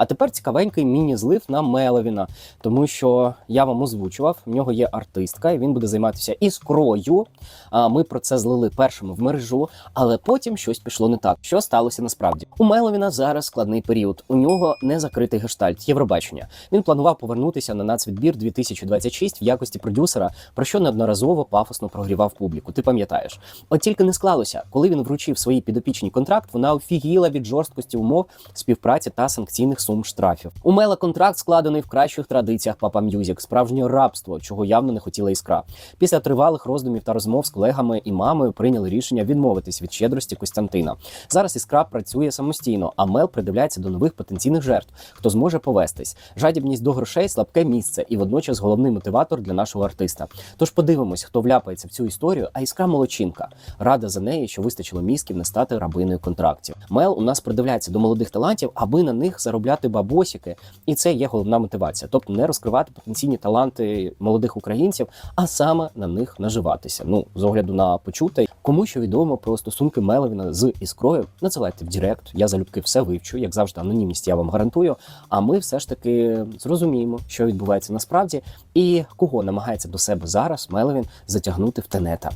А тепер цікавенький міні-злив на Меловіна, тому що я вам озвучував, в нього є артистка, і він буде займатися іскрою. А ми про це злили першими в мережу, але потім щось пішло не так. Що сталося насправді? У Меловіна зараз складний період. У нього не закритий гештальт Євробачення. Він планував повернутися на нацвідбір 2026 в якості продюсера, про що неодноразово пафосно прогрівав публіку. Ти пам'ятаєш? От тільки не склалося, коли він вручив своїй підопічній контракт, вона офігіла від жорсткості умов співпраці та санкційних сум штрафів. У Мела контракт складений в кращих традиціях Папа М'юзік, справжнє рабство, чого явно не хотіла іскра. Після тривалих роздумів та розмов з колегами і мамою прийняли рішення відмовитись від щедрості Костянтина. Зараз іскра працює самостійно, а Мел придивляється до нових потенційних жертв, хто зможе повестись. Жадібність до грошей слабке місце і водночас головний мотиватор для нашого артиста. Тож подивимось, хто вляпається в цю історію. А іскра молодчинка. Рада за неї, що вистачило мізків не стати рабиною контрактів. Мел у нас придивляється до молодих талантів, аби на них заробляти бабосики, і це є головна мотивація. Тобто не розкривати потенційні таланти молодих українців, а саме на них наживатися. Ну з огляду на почуте, кому що відомо про стосунки Меловіна з іскрою, надсилайте в Директ. Я залюбки все вивчу, як завжди, анонімність я вам гарантую. А ми все ж таки зрозуміємо, що відбувається насправді, і кого намагається до себе зараз Меловін затягнути в тенета.